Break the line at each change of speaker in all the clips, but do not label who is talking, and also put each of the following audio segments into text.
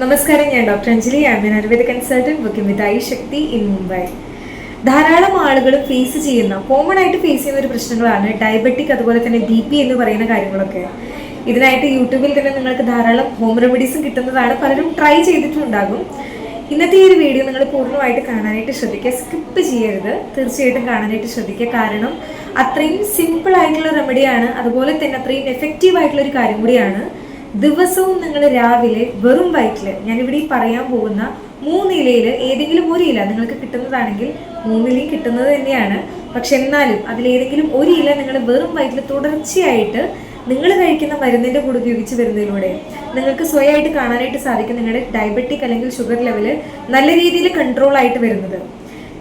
നമസ്കാരം ഞാൻ doctor Anjali. I'm an Ayurveda consultant working with I Shakti in Mumbai ധാരാളം ആളുകൾ ഫേസ് ചെയ്യുന്ന കോമൺ ആയിട്ട് ഫേസ് ചെയ്യുന്ന ഒരു പ്രശ്നങ്ങളാണ് ഡയബറ്റിക് അതുപോലെ തന്നെ ബി പി എന്ന് പറയുന്ന കാര്യങ്ങളൊക്കെ. ഇതിനായിട്ട് യൂട്യൂബിൽ തന്നെ നിങ്ങൾക്ക് ധാരാളം ഹോം റെമഡീസും കിട്ടുന്നതാണ്. പലരും ട്രൈ ചെയ്തിട്ടുണ്ടാകും. ഇന്നത്തെ ഈ ഒരു വീഡിയോ നിങ്ങൾ പൂർണമായിട്ട് കാണാനായിട്ട് ശ്രദ്ധിക്കുക. സ്കിപ്പ് ചെയ്യരുത്. തീർച്ചയായിട്ടും കാണാനായിട്ട് ശ്രദ്ധിക്കുക. കാരണം അത്രയും സിമ്പിൾ ആയിട്ടുള്ള റെമഡിയാണ് അതുപോലെ തന്നെ അത്രയും എഫക്റ്റീവ് ആയിട്ടുള്ള ഒരു കാര്യം കൂടിയാണ്. ദിവസവും നിങ്ങൾ രാവിലെ വെറും വയറ്റിൽ ഞാനിവിടെ ഈ പറയാൻ പോകുന്ന മൂന്ന് ഇലയിൽ ഏതെങ്കിലും ഒരു ഇല നിങ്ങൾക്ക് കിട്ടുന്നതാണെങ്കിൽ മൂന്നിലയും കിട്ടുന്നത് തന്നെയാണ്. പക്ഷെ എന്നാലും അതിലേതെങ്കിലും ഒരു ഇല നിങ്ങൾ വെറും വയറ്റിൽ തുടർച്ചയായിട്ട് നിങ്ങൾ കഴിക്കുന്ന മരുന്നിന്റെ കൂടെ ഉപയോഗിച്ച് വരുന്നതിലൂടെ നിങ്ങൾക്ക് സ്വയമായിട്ട് കാണാനായിട്ട് സാധിക്കും നിങ്ങളുടെ ഡയബറ്റിക് അല്ലെങ്കിൽ ഷുഗർ ലെവൽ നല്ല രീതിയിൽ കൺട്രോൾ ആയിട്ട് വരുന്നത്.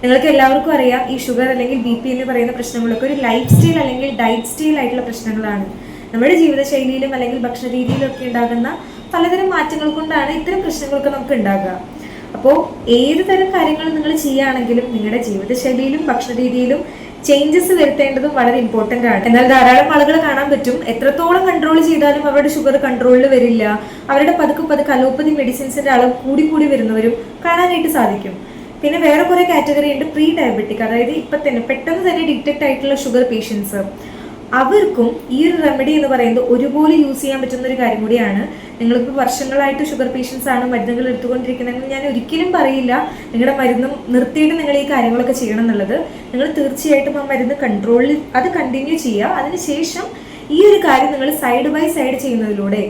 നിങ്ങൾക്ക് എല്ലാവർക്കും അറിയാം ഈ ഷുഗർ അല്ലെങ്കിൽ ബി പി എന്ന് പറയുന്ന പ്രശ്നങ്ങളൊക്കെ ഒരു ലൈഫ് സ്റ്റൈൽ അല്ലെങ്കിൽ ഡയറ്റ് സ്റ്റൈൽ ആയിട്ടുള്ള പ്രശ്നങ്ങളാണ്. നമ്മുടെ ജീവിതശൈലിയിലും അല്ലെങ്കിൽ ഭക്ഷണ രീതിയിലും ഒക്കെ ഉണ്ടാകുന്ന പലതരം മാറ്റങ്ങൾ കൊണ്ടാണ് ഇത്തരം പ്രശ്നങ്ങളൊക്കെ നമുക്ക് ഉണ്ടാകുക. അപ്പോൾ ഏത് തരം കാര്യങ്ങൾ നിങ്ങൾ ചെയ്യുകയാണെങ്കിലും നിങ്ങളുടെ ജീവിതശൈലിയിലും ഭക്ഷണ രീതിയിലും ചേഞ്ചസ് വരുത്തേണ്ടതും വളരെ ഇമ്പോർട്ടന്റ് ആണ്. എന്നാൽ ധാരാളം ആളുകൾ കാണാൻ പറ്റും. എത്രത്തോളം കൺട്രോൾ ചെയ്താലും അവരുടെ ഷുഗർ കൺട്രോളിൽ വരില്ല. അവരുടെ പതുക്കെ പതുക്കെ അലോപ്പതി മെഡിസിൻസിന്റെ അളവ് കൂടി കൂടി വരുന്നവരും കാണാനായിട്ട് സാധിക്കും. പിന്നെ വേറെ കുറേ കാറ്റഗറി ഉണ്ട് പ്രീ ഡയബറ്റിക് അതായത് ഇപ്പം തന്നെ പെട്ടെന്ന് തന്നെ ഡിറ്റക്ട് ആയിട്ടുള്ള ഷുഗർ പേഷ്യൻസ് അവർക്കും ഈ ഒരു റെമഡി എന്ന് പറയുന്നത് ഒരുപോലെ യൂസ് ചെയ്യാൻ പറ്റുന്ന ഒരു കാര്യം കൂടിയാണ്. നിങ്ങളിപ്പോൾ വർഷങ്ങളായിട്ട് ഷുഗർ പേഷ്യൻസ് ആണ് മരുന്നുകൾ എടുത്തുകൊണ്ടിരിക്കുന്നതെങ്കിൽ ഞാൻ ഒരിക്കലും പറയില്ല. നിങ്ങളുടെ മരുന്നും നിർത്തിയിട്ട് നിങ്ങൾ ഈ കാര്യങ്ങളൊക്കെ ചെയ്യണം എന്നുള്ളത്. നിങ്ങൾ തീർച്ചയായിട്ടും ആ മരുന്ന് കൺട്രോളിൽ അത് കണ്ടിന്യൂ ചെയ്യുക. അതിനുശേഷം ഈ ഒരു കാര്യം നിങ്ങൾ സൈഡ് ബൈ സൈഡ് ചെയ്യുന്നതിലൂടെ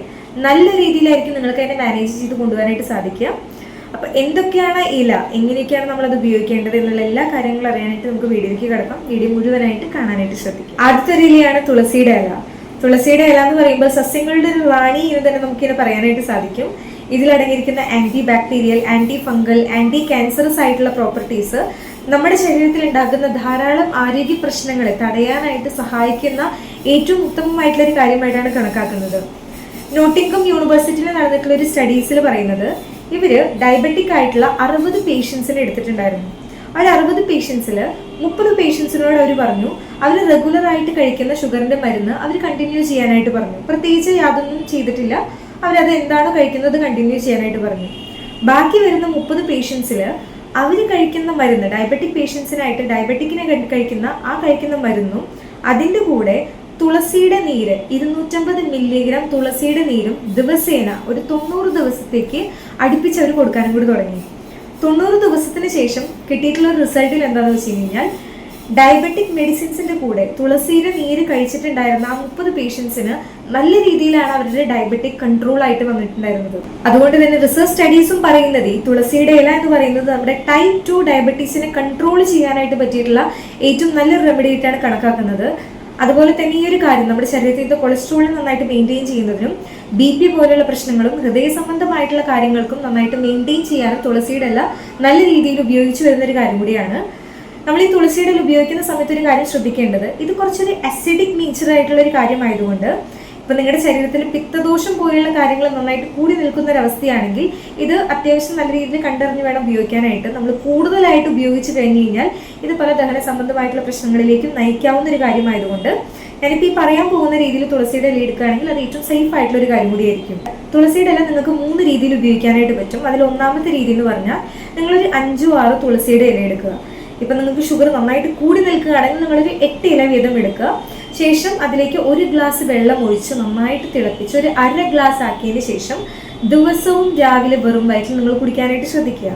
നല്ല രീതിയിലായിരിക്കും നിങ്ങൾക്ക് അതിനെ മാനേജ് ചെയ്ത് കൊണ്ടുപോകാനായിട്ട് സാധിക്കുക. അപ്പൊ എന്തൊക്കെയാണ് ഇല? എങ്ങനെയൊക്കെയാണ് നമ്മൾ അത് ഉപയോഗിക്കേണ്ടത് എന്നുള്ള എല്ലാ കാര്യങ്ങളും അറിയാനായിട്ട് നമുക്ക് വീഡിയോയ്ക്ക് കിടക്കാം. വീഡിയോ മുഴുവനായിട്ട് കാണാനായിട്ട് ശ്രദ്ധിക്കാം അടുത്തൊരു ഇലയാണ് തുളസിയുടെ ഇല. തുളസിയുടെ ഇല എന്ന് പറയുമ്പോൾ സസ്യങ്ങളുടെ ഒരു റാണി എന്ന് തന്നെ നമുക്കിത് പറയാനായിട്ട് സാധിക്കും. ഇതിലടങ്ങിയിരിക്കുന്ന antibacterial antifungal anti cancerous ആയിട്ടുള്ള പ്രോപ്പർട്ടീസ് നമ്മുടെ ശരീരത്തിൽ ഉണ്ടാകുന്ന ധാരാളം ആരോഗ്യ പ്രശ്നങ്ങളെ തടയാനായിട്ട് സഹായിക്കുന്ന ഏറ്റവും ഉത്തമമായിട്ടുള്ള ഒരു കാര്യമായിട്ടാണ് കണക്കാക്കുന്നത്. നോട്ടിംഗം യൂണിവേഴ്സിറ്റിയിൽ നടന്നിട്ടുള്ള ഒരു സ്റ്റഡീസിൽ പറയുന്നത് ഇവർ ഡയബറ്റിക് ആയിട്ടുള്ള അറുപത് പേഷ്യൻസിൽ എടുത്തിട്ടുണ്ടായിരുന്നു. ഒരു അറുപത് പേഷ്യൻസിൽ മുപ്പത് പേഷ്യൻസിനോട് അവർ പറഞ്ഞു അവർ റെഗുലർ ആയിട്ട് കഴിക്കുന്ന ഷുഗറിന്റെ മരുന്ന് അവർ കണ്ടിന്യൂ ചെയ്യാനായിട്ട് പറഞ്ഞു. പ്രത്യേകിച്ച് യാതൊന്നും ചെയ്തിട്ടില്ല. അവരത് എന്താണോ കഴിക്കുന്നത് കണ്ടിന്യൂ ചെയ്യാനായിട്ട് പറഞ്ഞു. ബാക്കി വരുന്ന മുപ്പത് പേഷ്യൻസിൽ അവർ കഴിക്കുന്ന മരുന്ന് ഡയബറ്റിക് പേഷ്യൻസിനായിട്ട് ഡയബറ്റിക്കിനെ കഴിക്കുന്ന ആ കഴിക്കുന്ന മരുന്നും അതിന്റെ കൂടെ തുളസിയുടെ നീര് ഇരുന്നൂറ്റമ്പത് മില്ലിഗ്രാം തുളസിയുടെ നീരും ദിവസേന ഒരു തൊണ്ണൂറ് ദിവസത്തേക്ക് അവർ കൊടുക്കാനും കൂടി തുടങ്ങി. തൊണ്ണൂറ് ദിവസത്തിന് ശേഷം കിട്ടിയിട്ടുള്ള റിസൾട്ടിൽ എന്താണെന്ന് വെച്ച് കഴിഞ്ഞാൽ ഡയബറ്റിക് മെഡിസിൻസിന്റെ കൂടെ തുളസിയുടെ നീര് കഴിച്ചിട്ടുണ്ടായിരുന്ന ആ മുപ്പത് പേഷ്യൻസിന് നല്ല രീതിയിലാണ് അവരുടെ ഡയബറ്റിക് കൺട്രോൾ ആയിട്ട് വന്നിട്ടുണ്ടായിരുന്നത്. അതുകൊണ്ട് തന്നെ റിസർച്ച് സ്റ്റഡീസും പറയുന്നത് ഈ തുളസിയുടെ ഇല എന്ന് പറയുന്നത് നമ്മുടെ ടൈപ്പ് ടു ഡയബറ്റീസിനെ കൺട്രോൾ ചെയ്യാനായിട്ട് പറ്റിയിട്ടുള്ള ഏറ്റവും നല്ല റെമഡി ആയിട്ടാണ് കണക്കാക്കുന്നത്. അതുപോലെ തന്നെ ഈ ഒരു കാര്യം നമ്മുടെ ശരീരത്തിന്റെ കൊളസ്ട്രോളിനെ നന്നായിട്ട് മെയിന്റെയിൻ ചെയ്യുന്നതിനും ബി പി പോലെയുള്ള പ്രശ്നങ്ങളും ഹൃദയ സംബന്ധമായിട്ടുള്ള കാര്യങ്ങൾക്കും നന്നായിട്ട് മെയിന്റെയിൻ ചെയ്യാനും തുളസിയുടെ അല്ല നല്ല രീതിയിൽ ഉപയോഗിച്ചു വരുന്ന ഒരു കാര്യം കൂടിയാണ്. നമ്മൾ ഈ തുളസിയുടെ ഉപയോഗിക്കുന്ന സമയത്ത് ഒരു കാര്യം ശ്രദ്ധിക്കേണ്ടത് ഇത് കുറച്ചൊരു അസിഡിക് നേച്ചർ ആയിട്ടുള്ള ഒരു കാര്യമായതുകൊണ്ട് ഇപ്പൊ നിങ്ങളുടെ ശരീരത്തിൽ പിത്തദോഷം പോലെയുള്ള കാര്യങ്ങൾ നന്നായിട്ട് കൂടി നിൽക്കുന്ന ഒരു അവസ്ഥയാണെങ്കിൽ ഇത് അത്യാവശ്യം നല്ല രീതിയിൽ കണ്ടറിഞ്ഞ് വേണം ഉപയോഗിക്കാനായിട്ട്. നമ്മൾ കൂടുതലായിട്ട് ഉപയോഗിച്ച് കഴിഞ്ഞു കഴിഞ്ഞാൽ ഇത് പല ദഹന സംബന്ധമായിട്ടുള്ള പ്രശ്നങ്ങളിലേക്കും നയിക്കാവുന്ന ഒരു കാര്യമായതുകൊണ്ട് ഞാനിപ്പോൾ ഈ പറയാൻ പോകുന്ന രീതിയിൽ തുളസിയുടെ ഇല എടുക്കുകയാണെങ്കിൽ അത് ഏറ്റവും സേഫ് ആയിട്ടുള്ള ഒരു കാര്യം കൂടിയായിരിക്കും. തുളസിയുടെ ഇല നിങ്ങൾക്ക് മൂന്ന് രീതിയിൽ ഉപയോഗിക്കാനായിട്ട് പറ്റും. അതിൽ ഒന്നാമത്തെ രീതി എന്ന് പറഞ്ഞാൽ നിങ്ങളൊരു അഞ്ചോ ആറോ തുളസിയുടെ ഇല എടുക്കുക. ഇപ്പം നിങ്ങൾക്ക് ഷുഗർ നന്നായിട്ട് കൂടി നിൽക്കുകയാണെങ്കിൽ നിങ്ങളൊരു എട്ട് ഇല വീതം എടുക്കുക. ശേഷം അതിലേക്ക് ഒരു ഗ്ലാസ് വെള്ളം ഒഴിച്ച് നന്നായിട്ട് തിളപ്പിച്ച് ഒരു അര ഗ്ലാസ് ആക്കിയതിന് ശേഷം ദിവസവും രാവിലെ വെറും വയറ്റിൽ നിങ്ങൾ കുടിക്കാനായിട്ട് ശ്രദ്ധിക്കുക.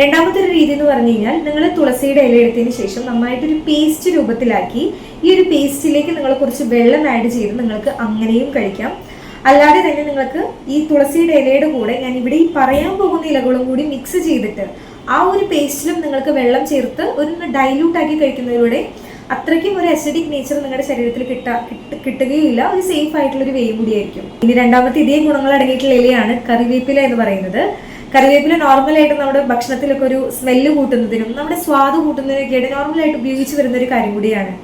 രണ്ടാമത്തെ ഒരു രീതി എന്ന് പറഞ്ഞു കഴിഞ്ഞാൽ നിങ്ങൾ തുളസിയുടെ ഇല എടുത്തതിന് ശേഷം നന്നായിട്ടൊരു പേസ്റ്റ് രൂപത്തിലാക്കി ഈ ഒരു പേസ്റ്റിലേക്ക് നിങ്ങൾ കുറച്ച് വെള്ളം ആഡ് ചെയ്ത് നിങ്ങൾക്ക് അങ്ങനെയും കഴിക്കാം. അല്ലാതെ തന്നെ നിങ്ങൾക്ക് ഈ തുളസിയുടെ ഇലയുടെ കൂടെ ഞാൻ ഇവിടെ ഈ പറയാൻ പോകുന്ന ഇലകളും കൂടി മിക്സ് ചെയ്തിട്ട് ആ ഒരു പേസ്റ്റിലും നിങ്ങൾക്ക് വെള്ളം ചേർത്ത് ഒന്ന് ഡൈല്യൂട്ട് ആക്കി കഴിക്കുന്നതിലൂടെ അത്രയ്ക്കും ഒരു അസിഡിക് നേച്ചർ നിങ്ങളുടെ ശരീരത്തിൽ കിട്ട കിട്ട- കിട്ടുകയില്ല. ഒരു സേഫ് ആയിട്ടുള്ള ഒരു വേ കൂടിയായിരിക്കും ഇനി രണ്ടാമത്തെ ഇതേ ഗുണങ്ങൾ അടങ്ങിയിട്ടുള്ള ഇലയാണ് കറിവേപ്പില എന്ന് പറയുന്നത്. കറിവേപ്പില നോർമലായിട്ട് നമ്മുടെ ഭക്ഷണത്തിലൊക്കെ ഒരു സ്മെല്ല് കൂട്ടുന്നതിനും നമ്മുടെ സ്വാദ് കൂട്ടുന്നതിനൊക്കെയായിട്ട് നോർമലായിട്ട് ഉപയോഗിച്ച് വരുന്ന ഒരു കാര്യം കൂടിയാണ്.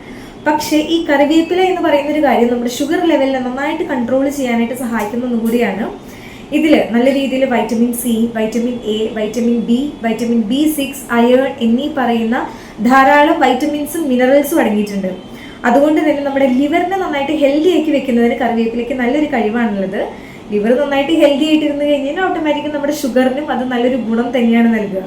പക്ഷേ ഈ കറിവേപ്പില എന്ന് പറയുന്ന ഒരു കാര്യം നമ്മുടെ ഷുഗർ ലെവലിൽ നന്നായിട്ട് കൺട്രോൾ ചെയ്യാനായിട്ട് സഹായിക്കുന്നതും കൂടിയാണ്. ഇതിൽ നല്ല രീതിയിൽ vitamin C vitamin A vitamin B vitamin B six iron എന്നീ പറയുന്ന ധാരാളം വൈറ്റമിൻസും മിനറൽസും അടങ്ങിയിട്ടുണ്ട്. അതുകൊണ്ട് തന്നെ നമ്മുടെ ലിവറിനെ നന്നായിട്ട് ഹെൽത്തി ആക്കി വെക്കുന്നതിന് കറിവേപ്പിലേക്ക് നല്ലൊരു കഴിവാണുള്ളത്. ലിവർ നന്നായിട്ട് ഹെൽത്തി ആയിട്ട് ഇരുന്ന് കഴിഞ്ഞാൽ ഓട്ടോമാറ്റിക്കും നമ്മുടെ ഷുഗറിനും അത് നല്ലൊരു ഗുണം തന്നെയാണ് നൽകുക.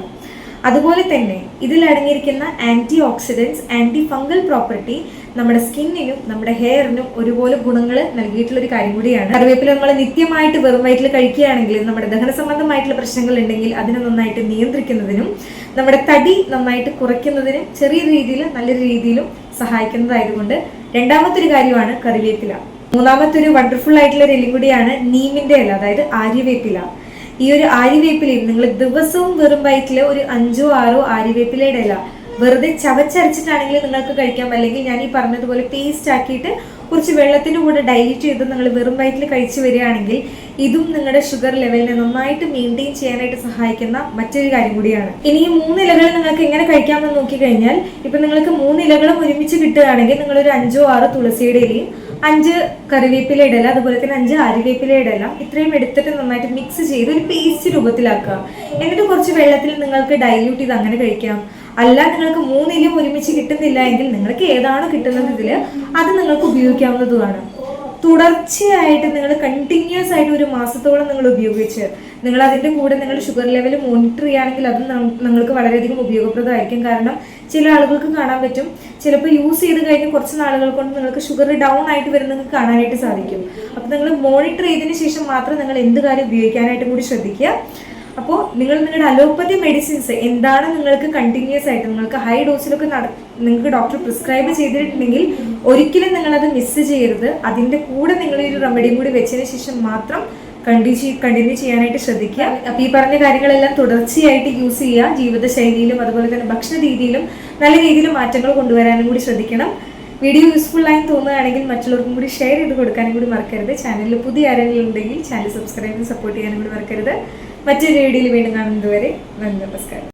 അതുപോലെ തന്നെ ഇതിൽ അടങ്ങിയിരിക്കുന്ന antioxidants antifungal property നമ്മുടെ സ്കിന്നിനും നമ്മുടെ ഹെയറിനും ഒരുപോലെ ഗുണങ്ങൾ നൽകിയിട്ടുള്ള ഒരു കാര്യം കൂടിയാണ്. കറിവേപ്പില നമ്മൾ നിത്യമായിട്ട് വെറും വയറ്റിൽ കഴിക്കുകയാണെങ്കിൽ നമ്മുടെ ദഹന സംബന്ധമായിട്ടുള്ള പ്രശ്നങ്ങൾ ഉണ്ടെങ്കിൽ അതിനെ നന്നായിട്ട് നിയന്ത്രിക്കുന്നതിനും നമ്മുടെ തടി നന്നായിട്ട് കുറയ്ക്കുന്നതിനും ചെറിയ രീതിയിൽ നല്ലൊരു രീതിയിലും സഹായിക്കുന്നതായതുകൊണ്ട് രണ്ടാമത്തെ ഒരു കാര്യമാണ് കറിവേപ്പില. മൂന്നാമത്തെ ഒരു വണ്ടർഫുൾ ആയിട്ടുള്ള ഒരു എല്ലും കൂടിയാണ് നീമിന്റെ ഇല അതായത് ആര്യവേപ്പില. ഈ ഒരു ആര്യവേപ്പിലയും നിങ്ങൾ ദിവസവും വെറും വയറ്റിൽ ഒരു അഞ്ചോ ആറോ ആര്യവേപ്പിലയുടെ ഇല വെറുതെ ചവച്ചരച്ചിട്ടാണെങ്കിൽ നിങ്ങൾക്ക് കഴിക്കാം. അല്ലെങ്കിൽ ഞാൻ ഈ പറഞ്ഞതുപോലെ പേസ്റ്റ് ആക്കിയിട്ട് കുറച്ച് വെള്ളത്തിന്റെ കൂടെ ഡൈല്യൂട്ട് ചെയ്ത് നിങ്ങൾ വെറും വയറ്റിൽ കഴിച്ചു വരികയാണെങ്കിൽ ഇതും നിങ്ങളുടെ ഷുഗർ ലെവലിനെ നന്നായിട്ട് മെയിന്റെയിൻ ചെയ്യാനായിട്ട് സഹായിക്കുന്ന മറ്റൊരു കാര്യം കൂടിയാണ്. ഇനി ഈ മൂന്ന് ഇലകൾ നിങ്ങൾക്ക് എങ്ങനെ കഴിക്കാമെന്ന് നോക്കിക്കഴിഞ്ഞാൽ ഇപ്പം നിങ്ങൾക്ക് മൂന്ന് ഇലകളും ഒരുമിച്ച് കിട്ടുകയാണെങ്കിൽ നിങ്ങളൊരു അഞ്ചോ ആറോ തുളസിയുടെ ഇലയും അഞ്ച് കറിവേപ്പില ഇടല അതുപോലെ തന്നെ അഞ്ച് അരിവേപ്പില ഇടല ഇത്രയും എടുത്തിട്ട് നന്നായിട്ട് മിക്സ് ചെയ്ത് ഒരു പേസ്റ്റ് രൂപത്തിലാക്കുക. എന്നിട്ട് കുറച്ച് വെള്ളത്തിൽ നിങ്ങൾക്ക് ഡൈല്യൂട്ട് ചെയ്ത് അങ്ങനെ കഴിക്കാം. അല്ല നിങ്ങൾക്ക് മൂന്നിലും ഒരുമിച്ച് കിട്ടുന്നില്ല എങ്കിൽ നിങ്ങൾക്ക് ഏതാണ് കിട്ടുന്നത് ഇതിൽ അത് നിങ്ങൾക്ക് ഉപയോഗിക്കാവുന്നതുമാണ്. തുടർച്ചയായിട്ട് നിങ്ങൾ കണ്ടിന്യൂസ് ആയിട്ട് ഒരു മാസത്തോളം നിങ്ങൾ ഉപയോഗിച്ച് നിങ്ങൾ അതിന്റെ കൂടെ നിങ്ങൾ ഷുഗർ ലെവൽ മോണിറ്റർ ചെയ്യുകയാണെങ്കിൽ അത് നിങ്ങൾക്ക് വളരെയധികം ഉപയോഗപ്രദമായിരിക്കും. കാരണം ചില ആളുകൾക്ക് കാണാൻ പറ്റും ചിലപ്പോൾ യൂസ് ചെയ്ത് കഴിഞ്ഞ് കുറച്ച് നാളുകൾ കൊണ്ട് നിങ്ങൾക്ക് ഷുഗർ ഡൗൺ ആയിട്ട് വരുന്ന നിങ്ങൾക്ക് കാണാനായിട്ട് സാധിക്കും. അപ്പോൾ നിങ്ങൾ മോണിറ്റർ ചെയ്തതിന് ശേഷം മാത്രം നിങ്ങൾ എന്ത് കാര്യം ഉപയോഗിക്കാനായിട്ടും കൂടി ശ്രദ്ധിക്കുക. അപ്പോൾ നിങ്ങൾ നിങ്ങളുടെ അലോപ്പതി മെഡിസിൻസ് എന്താണ് നിങ്ങൾക്ക് കണ്ടിന്യൂസ് ആയിട്ട് നിങ്ങൾക്ക് ഹൈ ഡോസിലൊക്കെ നട നിങ്ങൾക്ക് ഡോക്ടർ പ്രിസ്ക്രൈബ് ചെയ്തിട്ടുണ്ടെങ്കിൽ ഒരിക്കലും നിങ്ങളത് മിസ് ചെയ്യരുത്. അതിന്റെ കൂടെ നിങ്ങൾ ഒരു റെമഡിയും കൂടി വെച്ചതിന് ശേഷം മാത്രം കണ്ടിന്യൂ കണ്ടിന്യൂ ചെയ്യാനായിട്ട് ശ്രദ്ധിക്കുക. അപ്പോൾ ഈ പറഞ്ഞ കാര്യങ്ങളെല്ലാം തുടർച്ചയായിട്ട് യൂസ് ചെയ്യുക. ജീവിതശൈലിയിലും അതുപോലെ തന്നെ ഭക്ഷണ രീതിയിലും നല്ല രീതിയിൽ മാറ്റങ്ങൾ കൊണ്ടുവരാനും കൂടി ശ്രദ്ധിക്കണം. വീഡിയോ യൂസ്ഫുൾ ആയി തോന്നുകയാണെങ്കിൽ മറ്റുള്ളവർക്കും കൂടി ഷെയർ ചെയ്ത് കൊടുക്കാനും കൂടി മറക്കരുത്. ചാനലിൽ പുതിയ ആരെങ്കിലും ഉണ്ടെങ്കിൽ ചാനൽ സബ്സ്ക്രൈബ് സപ്പോർട്ട് ചെയ്യാനും കൂടി മറക്കരുത്. മറ്റൊരു വീഡിയോയിൽ വീണ്ടും കാണുന്നതുവരെ നന്ദി നമസ്കാരം.